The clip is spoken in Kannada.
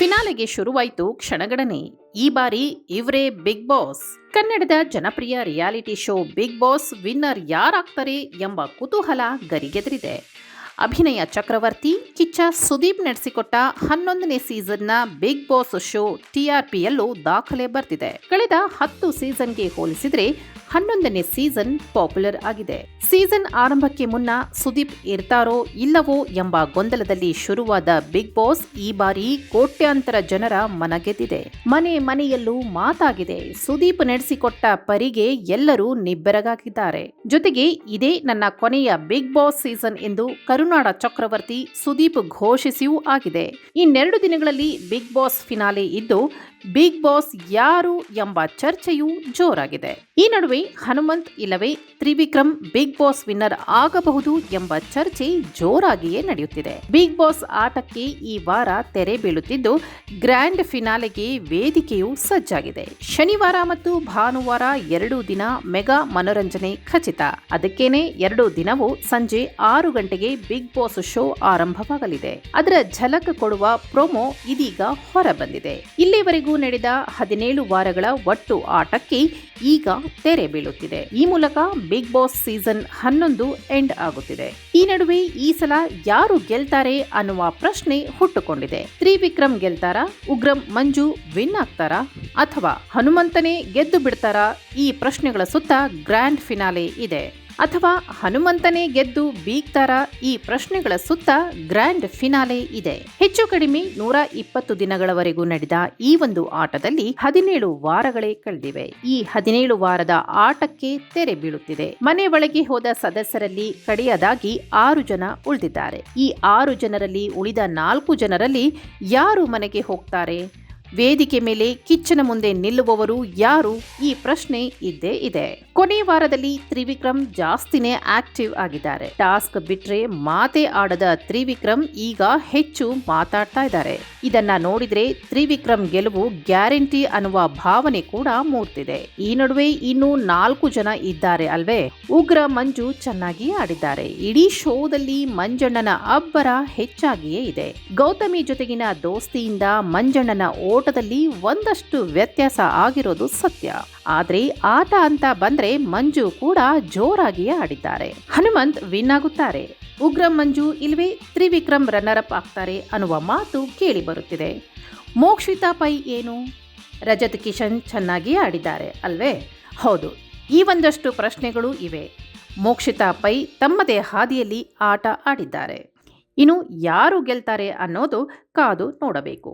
ಫಿನಾಲೆಗೆ ಶುರುವಾಯಿತು ಕ್ಷಣಗಣನೆ. ಈ ಬಾರಿ ಇವರೇ ಬಿಗ್ ಬಾಸ್. ಕನ್ನಡದ ಜನಪ್ರಿಯ reality show Bigg Boss winner ಯಾರಾಗ್ತಾರೆ ಎಂಬ ಕುತೂಹಲ ಗರಿಗೆದರಿದೆ. ಅಭಿನಯ ಚಕ್ರವರ್ತಿ ಕಿಚ್ಚ ಸುದೀಪ್ ನಡೆಸಿಕೊಟ್ಟ ಹನ್ನೊಂದನೇ ಸೀಸನ್ನ ಬಿಗ್ ಬಾಸ್ ಶೋ ಟಿಆರ್ಪಿಯಲ್ಲೂ ದಾಖಲೆ ಬರ್ತಿದೆ. ಕಳೆದ ಹತ್ತು ಸೀಸನ್ಗೆ ಹೋಲಿಸಿದ್ರೆ ಹನ್ನೊಂದನೇ ಸೀಸನ್ ಪಾಪ್ಯುಲರ್ ಆಗಿದೆ. ಸೀಸನ್ ಆರಂಭಕ್ಕೆ ಮುನ್ನ ಸುದೀಪ್ ಇರ್ತಾರೋ ಇಲ್ಲವೋ ಎಂಬ ಗೊಂದಲದಲ್ಲಿ ಶುರುವಾದ ಬಿಗ್ ಬಾಸ್ ಈ ಬಾರಿ ಕೋಟ್ಯಾಂತರ ಜನರ ಮನಗೆದ್ದಿದೆ. ಮನೆ ಮನೆಯಲ್ಲೂ ಮಾತಾಗಿದೆ. ಸುದೀಪ್ ನಡೆಸಿಕೊಟ್ಟ ಪರಿಗೆ ಎಲ್ಲರೂ ನಿಬ್ಬೆರಗಾಗಿದ್ದಾರೆ. ಜೊತೆಗೆ ಇದೇ ನನ್ನ ಕೊನೆಯ ಬಿಗ್ ಬಾಸ್ ಸೀಸನ್ ಎಂದು ಕರುನಾಡ ಚಕ್ರವರ್ತಿ ಸುದೀಪ್ ಘೋಷಿಸಿಯೂ ಆಗಿದೆ. ಇನ್ನೆರಡು ದಿನಗಳಲ್ಲಿ ಬಿಗ್ ಬಾಸ್ ಫಿನಾಲೆ ಇದ್ದು ಬಿಗ್ ಬಾಸ್ ಯಾರು ಎಂಬ ಚರ್ಚೆಯೂ ಜೋರಾಗಿದೆ. ಈ ನಡುವೆ ಹನುಮಂತ್ ಇಲ್ಲವೇ ತ್ರಿವಿಕ್ರಮ್ ಬಿಗ್ ಬಾಸ್ ವಿನ್ನರ್ ಆಗಬಹುದು ಎಂಬ ಚರ್ಚೆ ಜೋರಾಗಿಯೇ ನಡೆಯುತ್ತಿದೆ. ಬಿಗ್ ಬಾಸ್ ಆಟಕ್ಕೆ ಈ ವಾರ ತೆರೆ ಬೀಳುತ್ತಿದ್ದು, ಗ್ರ್ಯಾಂಡ್ ಫಿನಾಲೆಗೆ ವೇದಿಕೆಯು ಸಜ್ಜಾಗಿದೆ. ಶನಿವಾರ ಮತ್ತು ಭಾನುವಾರ ಎರಡು ದಿನ ಮೆಗಾ ಮನೋರಂಜನೆ ಖಚಿತ. ಅದಕ್ಕೇನೆ ಎರಡು ದಿನವೂ ಸಂಜೆ ಆರು ಗಂಟೆಗೆ ಬಿಗ್ ಬಾಸ್ ಶೋ ಆರಂಭವಾಗಲಿದೆ. ಅದರ ಝಲಕ್ ಕೊಡುವ ಪ್ರೊಮೋ ಇದೀಗ ಹೊರಬಂದಿದೆ. ಇಲ್ಲಿವರೆಗೂ ನಡೆದ ಹದಿನೇಳು ವಾರಗಳ ಒಟ್ಟು ಆಟಕ್ಕೆ ಈಗ ತೆರೆ ಬೀಳುತ್ತಿದೆ. ಈ ಮೂಲಕ ಬಿಗ್ ಬಾಸ್ ಸೀಸನ್ ಹನ್ನೊಂದು ಎಂಡ್ ಆಗುತ್ತಿದೆ. ಈ ನಡುವೆ ಈ ಸಲ ಯಾರು ಗೆಲ್ತಾರೆ ಅನ್ನುವ ಪ್ರಶ್ನೆ ಹುಟ್ಟುಕೊಂಡಿದೆ. ತ್ರಿವಿಕ್ರಮ್ ಗೆಲ್ತಾರಾ, ಉಗ್ರಂ ಮಂಜು ವಿನ್ ಆಗ್ತಾರಾ ಅಥವಾ ಹನುಮಂತನೇ ಗೆದ್ದು ಬಿಡ್ತಾರಾ ಈ ಪ್ರಶ್ನೆಗಳ ಸುತ್ತ ಗ್ರ್ಯಾಂಡ್ ಫಿನಾಲೆ ಇದೆ. ಅಥವಾ ಹನುಮಂತನೇ ಗೆದ್ದು ಬೀಗ್ತಾರ ಈ ಪ್ರಶ್ನೆಗಳ ಸುತ್ತ ಗ್ರ್ಯಾಂಡ್ ಫಿನಾಲೆ ಇದೆ. ಹೆಚ್ಚು ಕಡಿಮೆ ನೂರ ಇಪ್ಪತ್ತು ದಿನಗಳವರೆಗೂ ನಡೆದ ಈ ಒಂದು ಆಟದಲ್ಲಿ ಹದಿನೇಳು ವಾರಗಳೇ ಕಳೆದಿವೆ. ಈ ಹದಿನೇಳು ವಾರದ ಆಟಕ್ಕೆ ತೆರೆ ಬೀಳುತ್ತಿದೆ. ಮನೆ ಒಳಗೆ ಹೋದ ಸದಸ್ಯರಲ್ಲಿ ಕಡೆಯದಾಗಿ ಆರು ಜನ ಉಳಿದಿದ್ದಾರೆ. ಈ ಆರು ಜನರಲ್ಲಿ ಉಳಿದ ನಾಲ್ಕು ಜನರಲ್ಲಿ ಯಾರು ಮನೆಗೆ ಹೋಗ್ತಾರೆ? ವೇದಿಕೆ ಮೇಲೆ ಕಿಚ್ಚನ ಮುಂದೆ ನಿಲ್ಲುವವರು ಯಾರು? ಈ ಪ್ರಶ್ನೆ ಇದ್ದೇ ಇದೆ. ಕೊನೆ ವಾರದಲ್ಲಿ ತ್ರಿವಿಕ್ರಮ್ ಜಾಸ್ತಿನೇ ಆಕ್ಟಿವ್ ಆಗಿದ್ದಾರೆ. ಟಾಸ್ಕ್ ಬಿಟ್ರೆ ಮಾತೇ ಆಡದ ತ್ರಿವಿಕ್ರಮ್ ಈಗ ಹೆಚ್ಚು ಮಾತಾಡ್ತಾ ಇದ್ದಾರೆ. ಇದನ್ನ ನೋಡಿದ್ರೆ ತ್ರಿವಿಕ್ರಮ್ ಗೆಲುವು ಗ್ಯಾರಂಟಿ ಅನ್ನುವ ಭಾವನೆ ಕೂಡ ಮೂಡ್ತಿದೆ ಈ ನಡುವೆ ಇನ್ನು ನಾಲ್ಕು ಜನ ಇದ್ದಾರೆ ಅಲ್ವೇ? ಉಗ್ರ ಮಂಜು ಚೆನ್ನಾಗಿ ಆಡಿದ್ದಾರೆ. ಇಡೀ ಶೋದಲ್ಲಿ ಮಂಜಣ್ಣನ ಅಬ್ಬರ ಹೆಚ್ಚಾಗಿಯೇ ಇದೆ. ಗೌತಮಿ ಜೊತೆಗಿನ ದೋಸ್ತಿಯಿಂದ ಮಂಜಣ್ಣನ ಓಟದಲ್ಲಿ ಒಂದಷ್ಟು ವ್ಯತ್ಯಾಸ ಆಗಿರೋದು ಸತ್ಯ. ಆದ್ರೆ ಆಟ ಅಂತ ಬಂದ್ರೆ ಮಂಜು ಕೂಡ ಜೋರಾಗಿಯೇ ಆಡಿದ್ದಾರೆ. ಹನುಮಂತ್ ವಿನ್ ಆಗುತ್ತಾರೆ ಉಗ್ರಂ ಮಂಜು ಇಲ್ವೇ ತ್ರಿವಿಕ್ರಮ್ ರನ್ನರ್ ಅಪ್ ಆಗ್ತಾರೆ ಅನ್ನುವ ಮಾತು ಕೇಳಿ ಬರುತ್ತಿದೆ. ಮೋಕ್ಷಿತಾ ಪೈ ಏನು? ರಜತ್ ಕಿಶನ್ ಚೆನ್ನಾಗಿ ಆಡಿದ್ದಾರೆ ಅಲ್ವೇ? ಹೌದು, ಈ ಒಂದಷ್ಟು ಪ್ರಶ್ನೆಗಳು ಇವೆ. ಮೋಕ್ಷಿತಾ ಪೈ ತಮ್ಮದೇ ಹಾದಿಯಲ್ಲಿ ಆಟ ಆಡಿದ್ದಾರೆ. ಇನ್ನು ಯಾರು ಗೆಲ್ತಾರೆ ಅನ್ನೋದು ಕಾದು ನೋಡಬೇಕು.